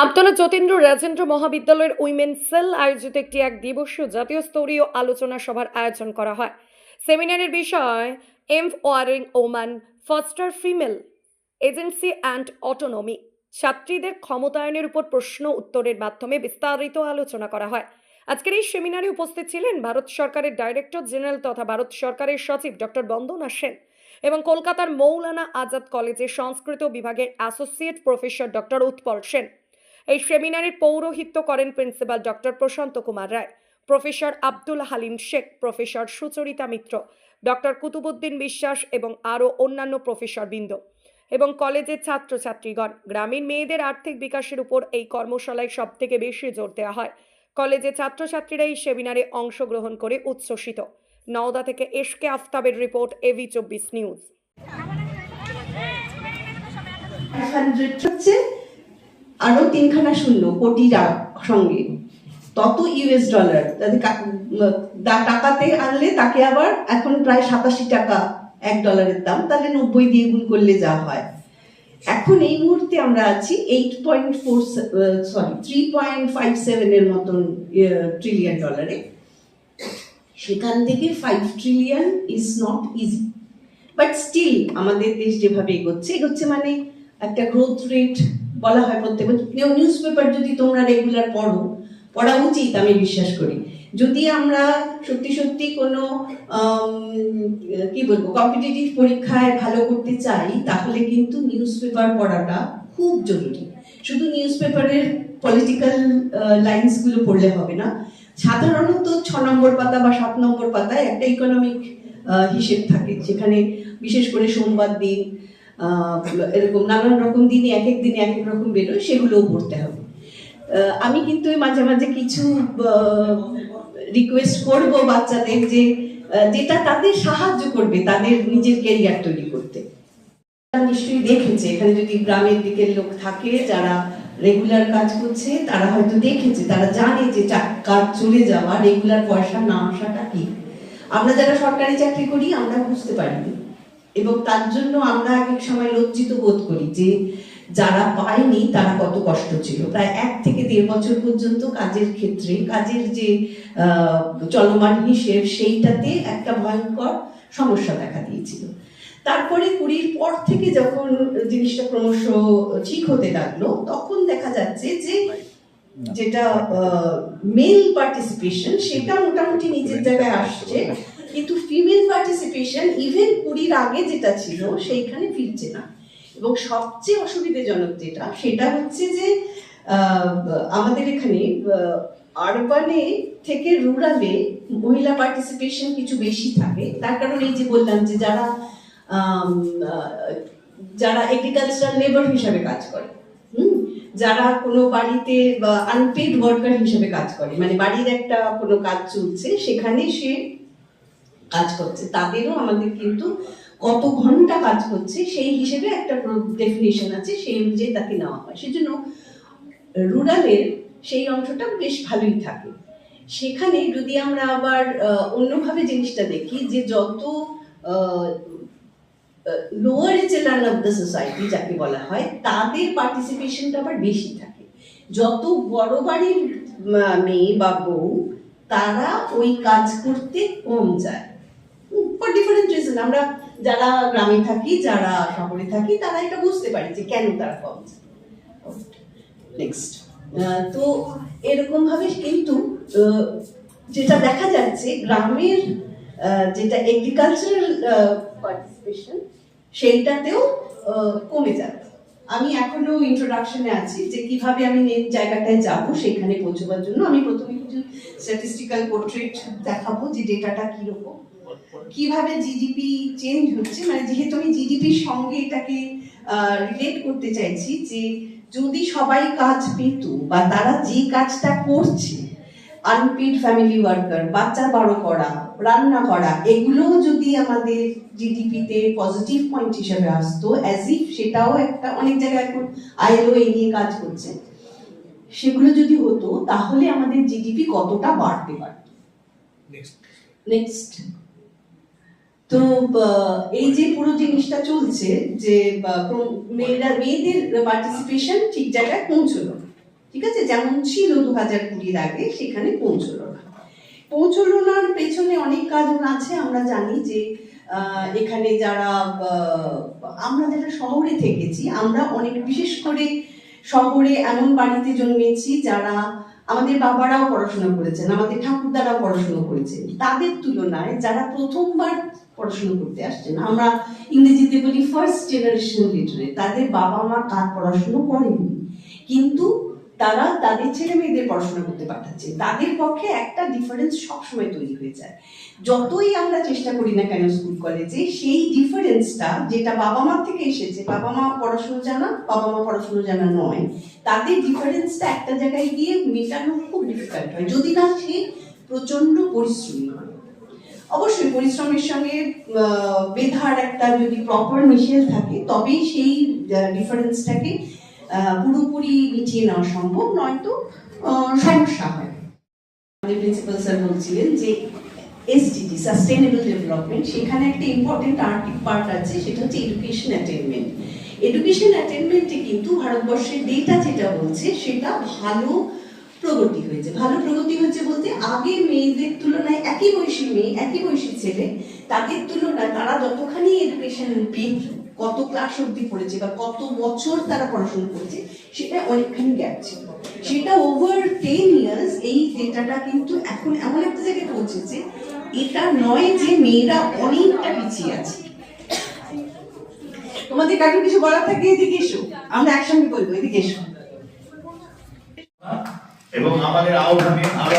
আমতলা যতীন্দ্র রাজেন্দ্র মহাবিদ্যালয়ের women sell আয়োজিত একটি এক দিবসীয় জাতীয় স্তরীয় আলোচনা সভার আয়োজন করা হয়। সেমিনারের বিষয় empowering women, foster female, agency and autonomy. ছাত্রীদের ক্ষমতায়নের উপর প্রশ্ন উত্তরের মাধ্যমে বিস্তারিত আলোচনা করা হয়। আজকের এই সেমিনারে উপস্থিত ছিলেন ভারত সরকারের ডাইরেক্টর জেনারেল তথা ভারত সরকারের সচিব ডক্টর বন্দনা সেন এবং কলকাতার মৌলানা আজাদ কলেজের সংস্কৃত বিভাগের associate professor doctor Utpal Sen. এই সেমিনারের পৌরোহিত্য করেন principal doctor Prashanta Kumar Roy, professor Abdul Halim Sheikh, professor Sucharita Mitra, doctor Kutubuddin Biswas এবং আরও অন্যান্য প্রফেসর বৃন্দ এবং কলেজের ছাত্রছাত্রীগণ। গ্রামীণ মেয়েদের আর্থিক বিকাশের উপর এই কর্মশালায় সবথেকে বেশি জোর দেওয়া হয়। কলেজের ছাত্রছাত্রীরা এই সেমিনারে অংশগ্রহণ করে উচ্ছ্বসিত। নওদা থেকে এসকে আফতাবের রিপোর্ট এভি চব্বিশ নিউজ। হান্ড্রেড হচ্ছে আরও তিনখানা শূন্য কোটি সঙ্গে। তত ইউএস ডলার টাকাতে আনলে তাকে আবার এখন প্রায় সাতাশি টাকা এক ডলারের দাম, তাহলে নব্বই দিয়ে গুণ করলে যা হয়। এখন এই মুহূর্তে আমরা আছি eight point four sorry three point five সেভেনের মতন ট্রিলিয়ন ডলারে সেখান থেকে five trillion is not easy but still আমাদের দেশ যেভাবে এগোচ্ছে এগোচ্ছে মানে একটা গ্রোথ রেট বলা হয় প্রত্যেক নিউজ পেপার যদি তোমরা রেগুলার পড়ো, পড়া উচিত, আমি বিশ্বাস করি। যদি আমরা সত্যি সত্যি কোনো কি বলব কম্পিটিটিভ পরীক্ষায় ভালো করতে চাই, তাহলে কিন্তু নিউজ পেপার পড়াটা খুব জরুরি। শুধু নিউজ পেপারের পলিটিক্যাল লাইন্সগুলো পড়লে হবে না। সাধারণত ছ নম্বর পাতা বা সাত নম্বর পাতায় একটা ইকোনমিক হিসেব থাকে। যেখানে বিশেষ করে সোমবার দিন এরকম নানান রকম দিনে, এক এক দিনে এক এক রকম বেরোয়, সেগুলোও পড়তে হবে। আমি কিন্তু মাঝে মাঝে কিছু রিকোয়েস্ট করব বাচ্চাদের যে যেটা তাদের সাহায্য করবে, তাদের নিজের কেরিয়ার তৈরি করতে। নিশ্চয়ই দেখেছে, এখানে যদি গ্রামের দিকের লোক থাকে যারা রেগুলার কাজ করছে, তারা হয়তো দেখেছে, তারা জানে যে কাজ চলে যাওয়া রেগুলার পয়সা না আসাটা কি? আমরা যারা সরকারি চাকরি করি, আমরা বুঝতে পারিনি। এবং তার জন্য আমরা এক এক সময় লজ্জিত বোধ করি যে যারা পায়নি, তারা কত কষ্ট ছিল। প্রায় এক থেকে দেড় বছর পর্যন্ত কাজের ক্ষেত্রে, কাজের যে চলমান হিসেব, সেইটাতে একটা ভয়ঙ্কর সমস্যা দেখা দিয়েছিল। তারপরে কুড়ির পর থেকে যখন জিনিসটা ক্রমশ ঠিক হতে লাগল, তখন দেখা যাচ্ছে যে যেটা মেল পার্টিসিপেশন সেটা মোটামুটি নিজের জায়গায় আসছে। কিন্তু ফিমেল পার্টিসিপেশন ইভেন কুড়ির আগে যেটা ছিল, সেইখানে ফিরছে না। এবং সবচেয়ে অসুবিধাজনক যেটা, সেটা হচ্ছে যে আমাদের এখানে আরবানে থেকে রুরালে মহিলা পার্টিসিপেশন কিছু বেশি থাকে। তার কারণ এই যে বললাম যে যারা যারা এগ্রিকালচারাল লেবার হিসাবে কাজ করে, হুম? যারা কোনো বাড়িতে আনপেড ওয়ার্কার হিসেবে কাজ করে মানে বাড়ির একটা কোনো কাজ চলছে, সেখানে সে কাজ করছে, তাদেরও আমাদের কিন্তু কত ঘণ্টা কাজ করছে, সেই হিসেবে একটা ডেফিনেশন আছে, সেই অনুযায়ী তাকে নেওয়া হয়। সেজন্য রুরালের সেই অংশটা বেশ ভালোই থাকে। সেখানে যদি আমরা আবার অন্যভাবে জিনিসটা দেখি যে যত lower echelon of the society যাকে বলা হয়, তাদের পার্টিসিপেশনটা আবার বেশি থাকে। যত বড় বাড়ির মেয়ে বা বউ, তারা ওই কাজ করতে কম যায়। ডিফারেন্ট রিজন আমরা যারা গ্রামে থাকি, যারা শহরে থাকি, তারা এটা বুঝতে পারি যে কেন নেক্সট তো এরকম ভাবে কিন্তু যেটা দেখা যাচ্ছে, গ্রামের যেটা এগ্রিকালচারাল পার্টিসিপেশন সেইটাতেও কমে যাচ্ছে। আমি এখনও ইন্ট্রোডাকশনে আছি যে কীভাবে আমি এই জায়গাটায় যাব সেখানে পৌঁছবার জন্য। আমি প্রথমে কিছু স্ট্যাটিস্টিক্যাল পোর্ট্রেট দেখাবো যে ডেটাটা কীরকম। কীভাবে জিডিপি চেঞ্জ হচ্ছে? মানে যেহেতু আমি জিডিপির সঙ্গে এটাকে রিলেট করতে চাইছি যে যদি সবাই কাজ পেত বা তারা যে কাজটা করছে আনপেড ফ্যামিলি ওয়ার্কার বাচ্চা বড় করা রান্না করা এগুলোও যদি আমাদের জিডিপিতে পজিটিভ পয়েন্ট হিসেবে আসতো অ্যাজ ইফ সেটাও একটা অনেক জায়গায় এখন আইএলও এই নিয়ে কাজ করছে সেগুলো যদি হতো তাহলে আমাদের জিডিপি কতটা বাড়তে পারত? নেক্সট তো এই যে পুরো জিনিসটা চলছে যে মেয়েরা, মেয়েদের পার্টিসিপেশন ঠিক জায়গায় পৌঁছলো। ঠিক আছে? যেমন ছিল দু হাজার কুড়ির আগে, সেখানে পৌঁছলো না। পৌঁছলো নার পেছনে অনেক কারণ আছে, আমরা জানি যে এখানে যারা আমরা যারা শহরে থেকেছি, আমরা অনেক বিশেষ করে শহরে এমন বাড়িতে জন্মেছি যারা আমাদের বাবারাও পড়াশোনা করেছেন, আমাদের ঠাকুরদারাও পড়াশোনা করেছেন। তাদের তুলনায় যারা প্রথমবার পড়াশোনা করতে আসছেন, আমরা ইংরেজিতে বলি ফার্স্ট জেনারেশন লিটারে তাদের বাবা মা কার পড়াশোনা করেনি কিন্তু তারা তাদের ছেলে মেয়েদের পড়াশোনা করতে পাঠাচ্ছে। তাদের পক্ষে একটা ডিফারেন্স সবসময় তৈরি হয়ে যায়। যতই আমরা চেষ্টা করি না কেন স্কুল কলেজে সেই ডিফারেন্সটা যেটা বাবা মার থেকে এসেছে, বাবা মা পড়াশুনো জানা, বাবা মা পড়াশোনা জানা নয়, তাদের ডিফারেন্সটা একটা জায়গায় গিয়ে মেটানো খুব ডিফিকাল্ট হয়। যদি না সে প্রচণ্ড পরিশ্রমী হয়। অবশ্যই পরিশ্রমের সঙ্গে বেধার একটা যদি প্রপার মিশেল থাকে, তবেই সেই ডিফারেন্সটাকে পুরোপুরি মিটিয়ে নেওয়া সম্ভব, নয়তো সমস্যা হয়। প্রিন্সিপাল স্যার বলছিলেন যে এসডিজি সাস্টেনেবল ডেভেলপমেন্ট সেখানে একটা ইম্পর্টেন্ট আর্টিক পার্ট আছে, সেটা হচ্ছে এডুকেশন অ্যাটেনমেন্ট এডুকেশন অ্যাটেনমেন্টে কিন্তু ভারতবর্ষের ডেটা যেটা বলছে, সেটা ভালো প্রগতি হয়েছে। ভালো প্রগতি হয়েছে বলতে, আগে মেয়েদের তুলনায় একই বয়সী মেয়ে, একই বয়সী ছেলে, তাদের তুলনায় তারা যতখানি এডুকেশন পেয়ে কত ক্লাস অবধি পড়েছে বা কত বছর তারা পড়াশোনা করেছে, সেটা অনেকখানি গ্যাপ ছিল। সেটা ওভার টেন ইয়ার্স এই ডেটাটা কিন্তু এখন এমন একটা জায়গায় পৌঁছেছে, এটা নয় যে মেয়েরা অনেকটা পিছিয়ে আছে। তোমাদের কারও কিছু বলার থাকে? এদিকে এসো। আমরা একসঙ্গে বলব, এদিকে এসো। এবং আমাদের আহ্বানে আরও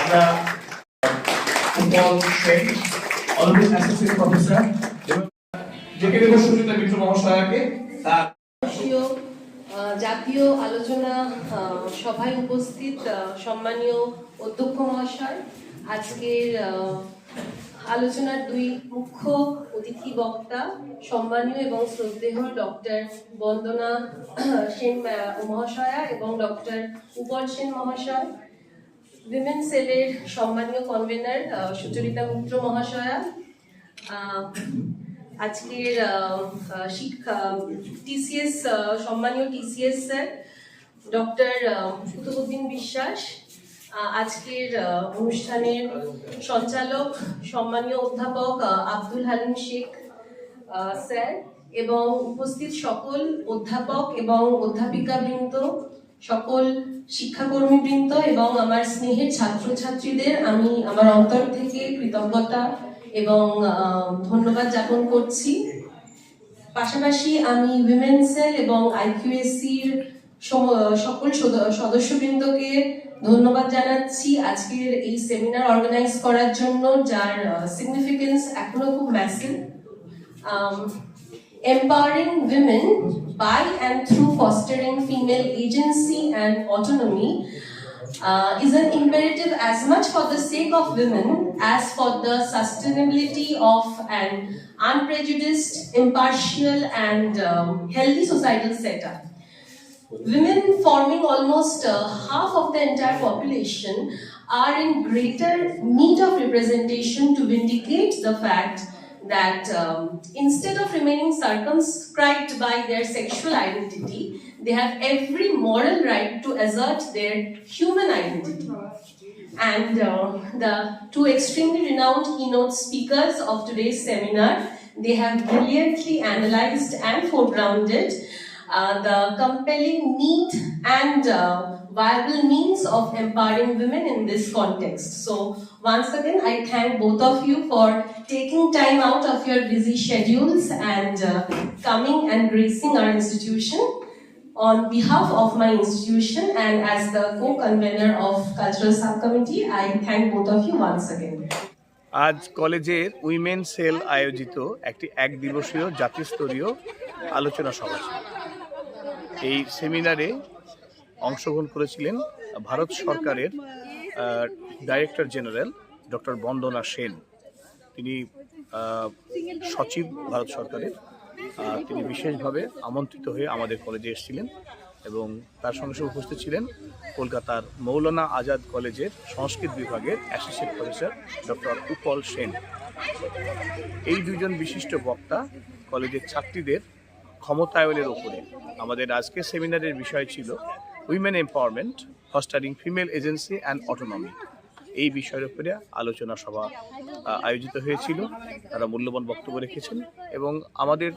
আমরা অলরেডি অ্যাসোসিয়েট প্রফেসর এবং জেকে দেব সুচিতা মিত্র মহাশয়াকে তার জাতীয় আলোচনা সভায় উপস্থিত সম্মানীয় অধ্যক্ষ মহাশয়। আজকের আহ, আলোচনার দুই মুখ্য অতিথি বক্তা সম্মানীয় এবং শ্রদ্ধেয় ডক্টর বন্দনা সেন আহ, মহাশয়া এবং ডক্টর উপল সেন মহাশয়। উইমেন সেলের সম্মানীয় কনভেনার সুচরিতা মিত্র মহাশয়া আজকের শিক্ষা টিসিএস সম্মানীয় টিসিএস স্যার ডক্টর কুতুবুদ্দিন বিশ্বাস আজকের অনুষ্ঠানের সঞ্চালক, সম্মানীয় অধ্যাপক আব্দুল হালিম শেখ স্যার এবং উপস্থিত সকল অধ্যাপক এবং অধ্যাপিকা বৃন্দ সকল শিক্ষাকর্মী বৃন্দ এবং আমার স্নেহের ছাত্রছাত্রীদের আমি আমার অন্তর থেকে কৃতজ্ঞতা এবং ধন্যবাদ জ্ঞাপন করছি। পাশাপাশি আমি উইমেন সেল এবং আইকিউএসসির সকল সদ- সদস্যবৃন্দকে ধন্যবাদ জানাচ্ছি আজকের এই সেমিনার অর্গানাইজ করার জন্য, যার সিগনিফিকেন্স এখনও খুব massive empowering women by and through fostering female agency and autonomy uh, is an imperative as much for the sake of women as for the sustainability of an unprejudiced, impartial, and um, healthy societal setup. Women forming almost uh, half of the entire population are in greater need of representation to vindicate the fact that um, instead of remaining circumscribed by their sexual identity, they have every moral right to assert their human identity. And uh, the two extremely renowned keynote speakers of today's seminar, they have brilliantly analyzed and foregrounded the compelling need and uh, viable means of empowering women in this context. So once again, I thank both of you for taking time out of your busy schedules and uh, coming and gracing our institution. On behalf of my institution and as the co-convener of Cultural Subcommittee, I thank both of you once again. আজ কলেজের women sell আয়োজিত একটি এক দিবসীয় জাতীয় স্তরীয় আলোচনা সভা। এই সেমিনারে অংশগ্রহণ করেছিলেন ভারত সরকারের director general doctor Bandana Sen. তিনি সচিব ভারত সরকারের। তিনি বিশেষভাবে আমন্ত্রিত হয়ে আমাদের কলেজে এসেছিলেন এবং তার সঙ্গে সঙ্গে উপস্থিত ছিলেন কলকাতার মৌলানা আজাদ কলেজের সংস্কৃত বিভাগের associate professor doctor Upal Sen. এই দুজন বিশিষ্ট বক্তা কলেজের ছাত্রীদের ক্ষমতায়নের ওপরে। আমাদের আজকের সেমিনারের বিষয় ছিল women empowerment fostering female agency and autonomy এই বিষয়ের উপরে আলোচনা সভা আয়োজিত হয়েছিল। তারা মূল্যবান বক্তব্য রেখেছেন এবং আমাদের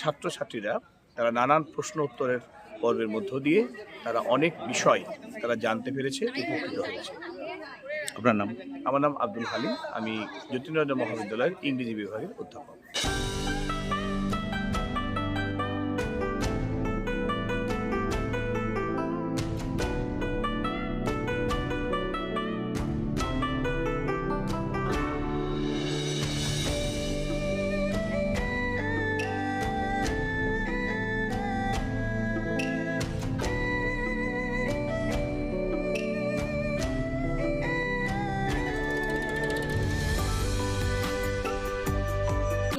ছাত্রছাত্রীরা তারা নানান প্রশ্ন উত্তরের পর্বের মধ্য দিয়ে তারা অনেক বিষয় তারা জানতে পেরেছে উপকৃত হয়েছে। আপনার নাম? আমার নাম আব্দুল হালিম। আমি জ্যোতির্নগর মহাবিদ্যালয়ের ইংরেজি বিভাগের অধ্যাপক।